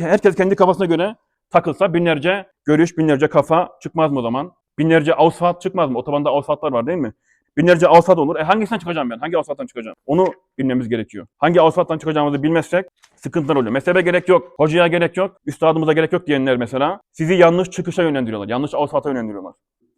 Herkes kendi kafasına göre takılsa binlerce görüş, binlerce kafa çıkmaz mı o zaman? Binlerce asfalt çıkmaz mı? Otobanda asfaltlar var değil mi? Binlerce asfalt olur. E hangisinden çıkacağım ben? Hangi asfalttan çıkacağım? Onu bilmemiz gerekiyor. Hangi asfalttan çıkacağımızı bilmezsek sıkıntılar oluyor. Mezhebe gerek yok, hocaya gerek yok, üstadımıza gerek yok diyenler mesela sizi yanlış çıkışa yönlendiriyorlar. Yanlış asfalta yönlendiriyorlar.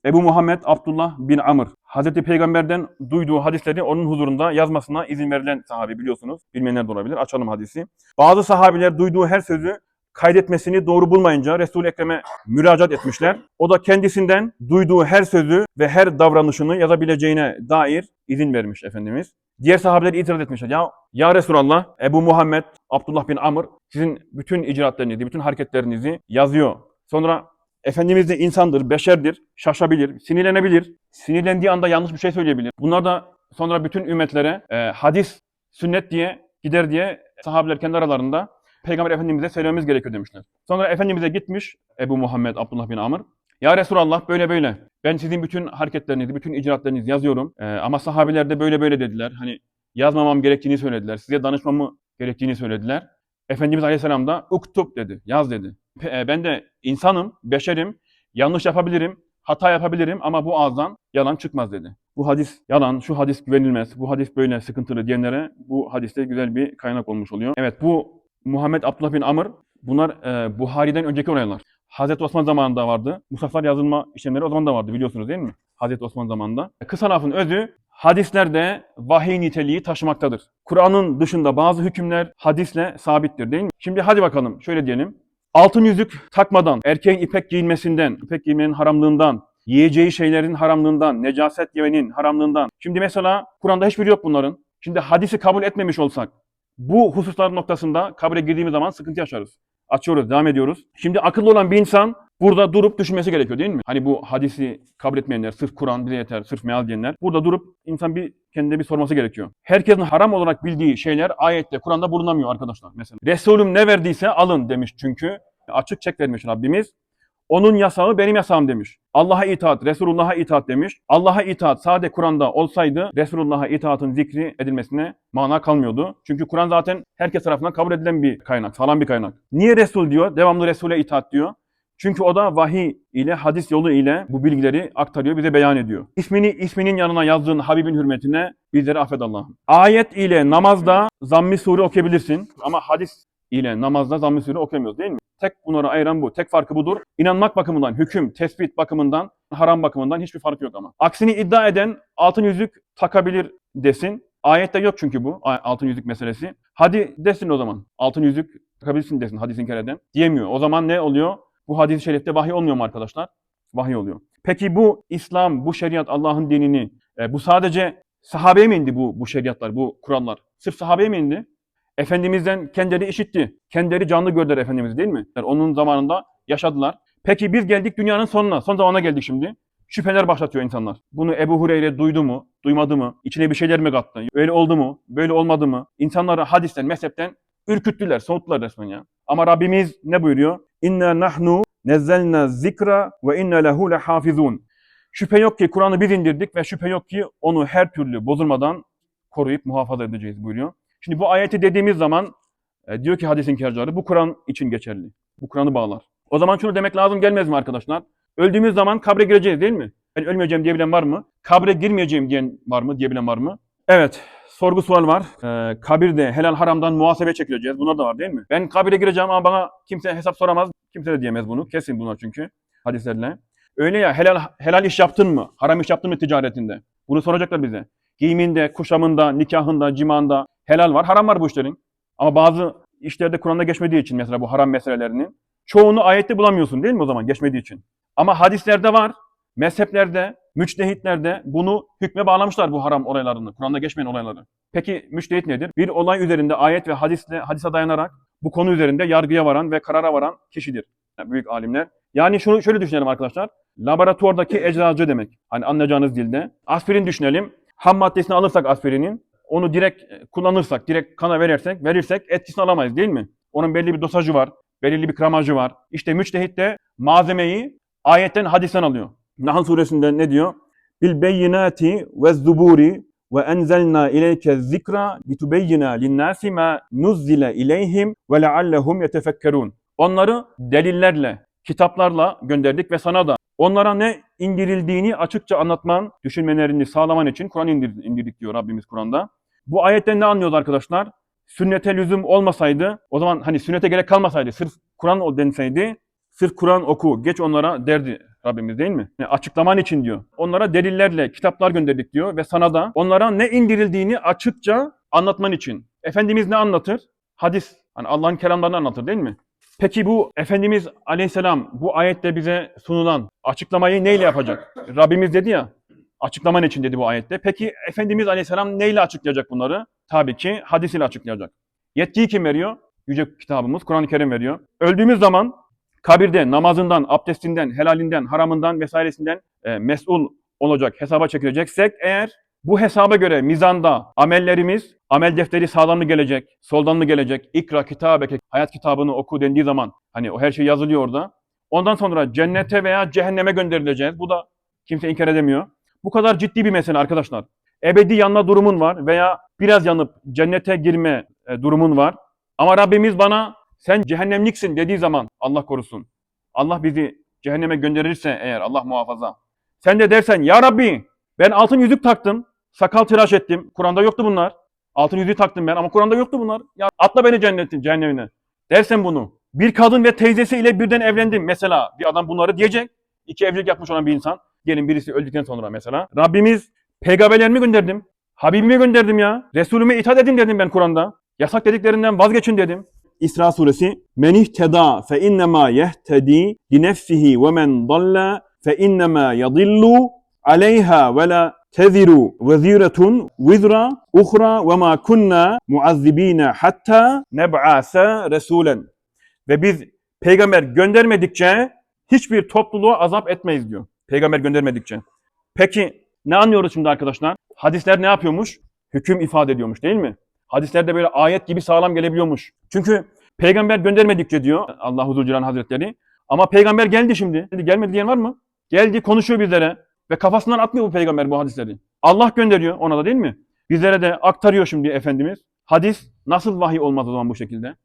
Ebu Muhammed Abdullah bin Amr. Hazreti Peygamber'den duyduğu hadisleri onun huzurunda yazmasına izin verilen sahabi biliyorsunuz. Bilmeyenler de olabilir. Açalım hadisi. Bazı sahabiler duyduğu her sözü kaydetmesini doğru bulmayınca Resul-i Ekrem'e müracaat etmişler. O da kendisinden duyduğu her sözü ve her davranışını yazabileceğine dair izin vermiş Efendimiz. Diğer sahabeler itiraz etmişler. Ya, ya Resulallah, Ebu Muhammed, Abdullah bin Amr sizin bütün icraatlerinizi, bütün hareketlerinizi yazıyor. Sonra Efendimiz de insandır, beşerdir, şaşabilir, sinirlenebilir. Sinirlendiği anda yanlış bir şey söyleyebilir. Bunlar da sonra bütün ümmetlere e, hadis, sünnet diye gider diye sahabeler kendi aralarında Peygamber Efendimiz'e söylememiz gerekiyor demişler. Sonra Efendimiz'e gitmiş Ebu Muhammed Abdullah bin Amr. Ya Resulallah böyle böyle. Ben sizin bütün hareketlerinizi, bütün icraatlarınızı yazıyorum. E, ama sahabeler de böyle böyle dediler. Hani yazmamam gerektiğini söylediler. Size danışmamı gerektiğini söylediler. Efendimiz Aleyhisselam da uktub dedi, yaz dedi. E, Ben de insanım, beşerim, yanlış yapabilirim, hata yapabilirim ama bu ağızdan yalan çıkmaz dedi. Bu hadis yalan, şu hadis güvenilmez, bu hadis böyle sıkıntılı diyenlere bu hadiste güzel bir kaynak olmuş oluyor. Evet bu Muhammed Abdullah bin Amr bunlar e, Buhari'den önceki olaylar. Hazreti Osman zamanında vardı. Musaflar yazılma işlemleri o zaman da vardı biliyorsunuz değil mi? Hazreti Osman zamanında. Kısa lafın özü hadislerde vahiy niteliği taşımaktadır. Kur'an'ın dışında bazı hükümler hadisle sabittir değil mi? Şimdi hadi bakalım şöyle diyelim. Altın yüzük takmadan, erkeğin ipek giyinmesinden, ipek giymenin haramlığından, yiyeceği şeylerin haramlığından, necaset yemenin haramlığından. Şimdi mesela Kur'an'da hiçbiri yok bunların. Şimdi hadisi kabul etmemiş olsak, bu hususlar noktasında kabre girdiğimiz zaman sıkıntı yaşarız. Açıyoruz, devam ediyoruz. Şimdi akıllı olan bir insan burada durup düşünmesi gerekiyor değil mi? Hani bu hadisi kabul etmeyenler, sırf Kur'an bize yeter, sırf meal diyenler. Burada durup insan bir kendine bir sorması gerekiyor. Herkesin haram olarak bildiği şeyler ayette, Kur'an'da bulunamıyor arkadaşlar mesela. Resulüm ne verdiyse alın demiş çünkü. Açık çek vermiş Rabbimiz. Onun yasağı benim yasağım demiş. Allah'a itaat, Resulullah'a itaat demiş. Allah'a itaat sade Kur'an'da olsaydı Resulullah'a itaatın zikri edilmesine mana kalmıyordu. Çünkü Kur'an zaten herkes tarafından kabul edilen bir kaynak, sağlam bir kaynak. Niye Resul diyor? Devamlı Resul'e itaat diyor. Çünkü o da vahiy ile, hadis yolu ile bu bilgileri aktarıyor, bize beyan ediyor. İsmini isminin yanına yazdığın Habibin hürmetine bizleri affet Allah'ım. Ayet ile namazda zamm-ı sure okuyabilirsin ama hadis ile namazda zamm-ı sure okuyamıyoruz değil mi? Tek bunları ayıran bu. Tek farkı budur. İnanmak bakımından, hüküm, tespit bakımından, haram bakımından hiçbir farkı yok ama. Aksini iddia eden altın yüzük takabilir desin. Ayette yok çünkü bu altın yüzük meselesi. Hadi desin o zaman. Altın yüzük takabilirsin desin hadis inkar eden. Diyemiyor. O zaman ne oluyor? Bu hadis-i şerifte vahiy olmuyor mu arkadaşlar? Vahiy oluyor. Peki bu İslam, bu şeriat Allah'ın dinini, e, bu sadece sahabeye mi indi bu, bu şeriatlar, bu Kur'anlar? Sırf sahabeye mi indi? Efendimizden kendileri işitti. Kendileri canlı gördüler Efendimiz değil mi? Yani onun zamanında yaşadılar. Peki biz geldik dünyanın sonuna. Son zamana geldik şimdi. Şüpheler başlatıyor insanlar. Bunu Ebu Hureyre duydu mu? Duymadı mı? İçine bir şeyler mi kattı? Öyle oldu mu? Böyle olmadı mı? İnsanları hadisten, mezhepten ürküttüler, soğuttular resmen ya. Ama Rabbimiz ne buyuruyor? İnna nahnu nezzelna zikra ve inna lehu lehafizun. Şüphe yok ki Kur'an'ı biz indirdik ve şüphe yok ki onu her türlü bozulmadan koruyup muhafaza edeceğiz buyuruyor. Şimdi bu ayeti dediğimiz zaman e, diyor ki hadis inkarcıları bu Kur'an için geçerli. Bu Kur'an'ı bağlar. O zaman şunu demek lazım gelmez mi arkadaşlar? Öldüğümüz zaman kabre gireceğiz değil mi? Ben ölmeyeceğim diyebilen var mı? Kabre girmeyeceğim diyen var mı? Diyebilen var mı? Evet. Sorgu sual var. Ee, kabirde helal haramdan muhasebe çekileceğiz. Bunlar da var değil mi? Ben kabire gireceğim ama bana kimse hesap soramaz. Kimse de diyemez bunu. Kesin bunlar çünkü hadislerle. Öyle ya helal helal iş yaptın mı? Haram iş yaptın mı ticaretinde? Bunu soracaklar bize. Giyiminde, kuşamında, nikahında, cimanda helal var, haram var bu işlerin. Ama bazı işlerde Kur'an'da geçmediği için mesela bu haram meselelerinin çoğunu ayette bulamıyorsun değil mi o zaman geçmediği için? Ama hadislerde var, mezheplerde, müçtehitlerde bunu hükme bağlamışlar bu haram olaylarını, Kur'an'da geçmeyen olayları. Peki müçtehit nedir? Bir olay üzerinde ayet ve hadisle, hadise dayanarak bu konu üzerinde yargıya varan ve karara varan kişidir. Yani büyük alimler. Yani şunu şöyle düşünelim arkadaşlar. Laboratuvardaki eczacı demek. Hani anlayacağınız dilde. Aspirin düşünelim. Ham maddesini alırsak aspirinin, onu direkt kullanırsak, direkt kana verirsek, verirsek etkisini alamayız değil mi? Onun belli bir dosajı var, belirli bir gramajı var. İşte müçtehit de malzemeyi ayetten, hadisten alıyor. Nahl suresinde ne diyor? Bil beyinati ve zuburi ve enzelna ileyke zikra litubeyyina linnâsi ma nuzzile ileyhim ve leallehum yetefekkerûn. Onları delillerle, kitaplarla gönderdik ve sana da onlara ne indirildiğini açıkça anlatman, düşünmelerini sağlaman için Kur'an indir- indirdik diyor Rabbimiz Kur'an'da. Bu ayetten ne anlıyoruz arkadaşlar? Sünnete lüzum olmasaydı, o zaman hani sünnete gerek kalmasaydı, sırf Kur'an o denseydi, sırf Kur'an oku, geç onlara derdi Rabbimiz değil mi? Yani açıklaman için diyor. Onlara delillerle kitaplar gönderdik diyor ve sana da onlara ne indirildiğini açıkça anlatman için. Efendimiz ne anlatır? Hadis. Hani Allah'ın kelamlarını anlatır değil mi? Peki bu Efendimiz Aleyhisselam bu ayette bize sunulan açıklamayı neyle yapacak? Rabbimiz dedi ya, açıklaman için dedi bu ayette. Peki Efendimiz Aleyhisselam neyle açıklayacak bunları? Tabii ki hadis ile açıklayacak. Yetkiyi kim veriyor? Yüce kitabımız Kur'an-ı Kerim veriyor. Öldüğümüz zaman kabirde namazından, abdestinden, helalinden, haramından vesairesinden e, mesul olacak, hesaba çekileceksek eğer bu hesaba göre mizanda amellerimiz, amel defteri sağdan mı gelecek, soldan mı gelecek, ikra kitabeke, hayat kitabını oku dendiği zaman hani o her şey yazılıyor orada. Ondan sonra cennete veya cehenneme gönderileceğiz. Bu da kimse inkar edemiyor. Bu kadar ciddi bir mesele arkadaşlar. Ebedi yanma durumun var veya biraz yanıp cennete girme e, durumun var. Ama Rabbimiz bana sen cehennemliksin dediği zaman Allah korusun. Allah bizi cehenneme gönderirse eğer Allah muhafaza. Sen de dersen ya Rabbi ben altın yüzük taktım. Sakal tıraş ettim. Kur'an'da yoktu bunlar. Altın yüzüğü taktım ben ama Kur'an'da yoktu bunlar. Ya atla beni cennetin cehennemine. Dersen bunu. Bir kadın ve teyzesi ile birden evlendim. Mesela bir adam bunları diyecek. İki evlilik yapmış olan bir insan. Diyelim birisi öldükten sonra mesela. Rabbimiz peygamberlerimi gönderdim. Habibimi gönderdim ya. Resulüme itaat edin dedim ben Kur'an'da. Yasak dediklerinden vazgeçin dedim. İsra suresi Men ihteda fe innema yehtedi li nefsihi ve men dalla fe innema yadillu aleyha ve la teziru veziretun vizra uhra ve ma kunna muazzibina hatta neb'ase resulen. Ve biz peygamber göndermedikçe hiçbir topluluğa azap etmeyiz diyor. Peygamber göndermedikçe. Peki ne anlıyoruz şimdi arkadaşlar? Hadisler ne yapıyormuş? Hüküm ifade ediyormuş değil mi? Hadislerde böyle ayet gibi sağlam gelebiliyormuş. Çünkü peygamber göndermedikçe diyor Allah Huzurculan Hazretleri. Ama peygamber geldi. Şimdi Gelmedi diyen var mı? Geldi konuşuyor bizlere. Ve kafasından atmıyor bu peygamber bu hadisleri. Allah gönderiyor ona da değil mi? Bizlere de aktarıyor şimdi Efendimiz. Hadis nasıl vahiy olmaz o zaman bu şekilde?